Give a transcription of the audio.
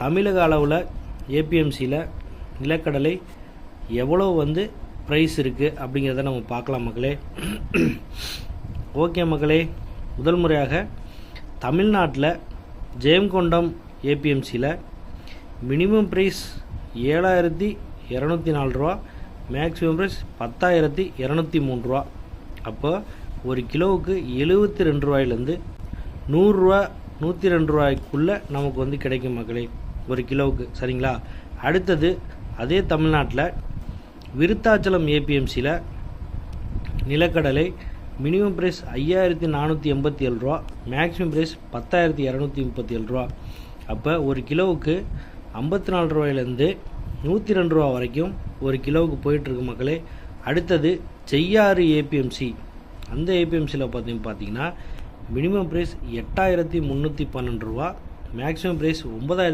தமிழக அளவில் ஏபிஎம்சியில் நிலக்கடலை எவ்வளோ வந்து ப்ரைஸ் இருக்குது அப்படிங்கிறத நம்ம பார்க்கலாம் மக்களே. ஓகே மக்களே முதல் முறையாக தமிழ்நாட்டில் ஜெயங்கொண்டம் ஏபிஎம்சியில் மினிமம் ப்ரைஸ் ஏழாயிரத்தி இரநூத்தி நாலு ரூபா மேக்ஸிமம் ப்ரைஸ் பத்தாயிரத்தி இரநூத்தி மூணு ரூபா. அப்போ ஒரு கிலோவுக்கு எழுபத்தி ரெண்டு ரூபாயிலேருந்து நூறுரூவா நூற்றி ரெண்டு ரூபாய்க்குள்ளே நமக்கு வந்து கிடைக்கும் மக்களே. ஒரு கிலோவுக்கு சரிங்களா? அடுத்தது அதே தமிழ்நாட்டில் விருத்தாச்சலம் ஏபிஎம்சியில் நிலக்கடலை மினிமம் ப்ரைஸ் ஐயாயிரத்தி நானூற்றி எண்பத்தி ஏழு ரூபா மேக்ஸிமம் ப்ரைஸ் பத்தாயிரத்தி இரநூத்தி முப்பத்தி ஏழு ரூபா. அப்போ ஒரு கிலோவுக்கு ஐம்பத்தி நாலு ரூபாயிலேருந்து நூற்றி ரெண்டு ரூபா வரைக்கும் ஒரு கிலோவுக்கு போயிட்டுருக்கு மக்களே. அடுத்தது செய்யாறு ஏபிஎம்சி. அந்த ஏபிஎம்சியில் பார்த்தீங்க பார்த்தீங்கன்னா மினிமம் ப்ரைஸ் எட்டாயிரத்தி முந்நூற்றி பன்னெண்டு ரூபா மேக்ஸிமம் ப்ரைஸ் ஒன்பதாயிரத்தி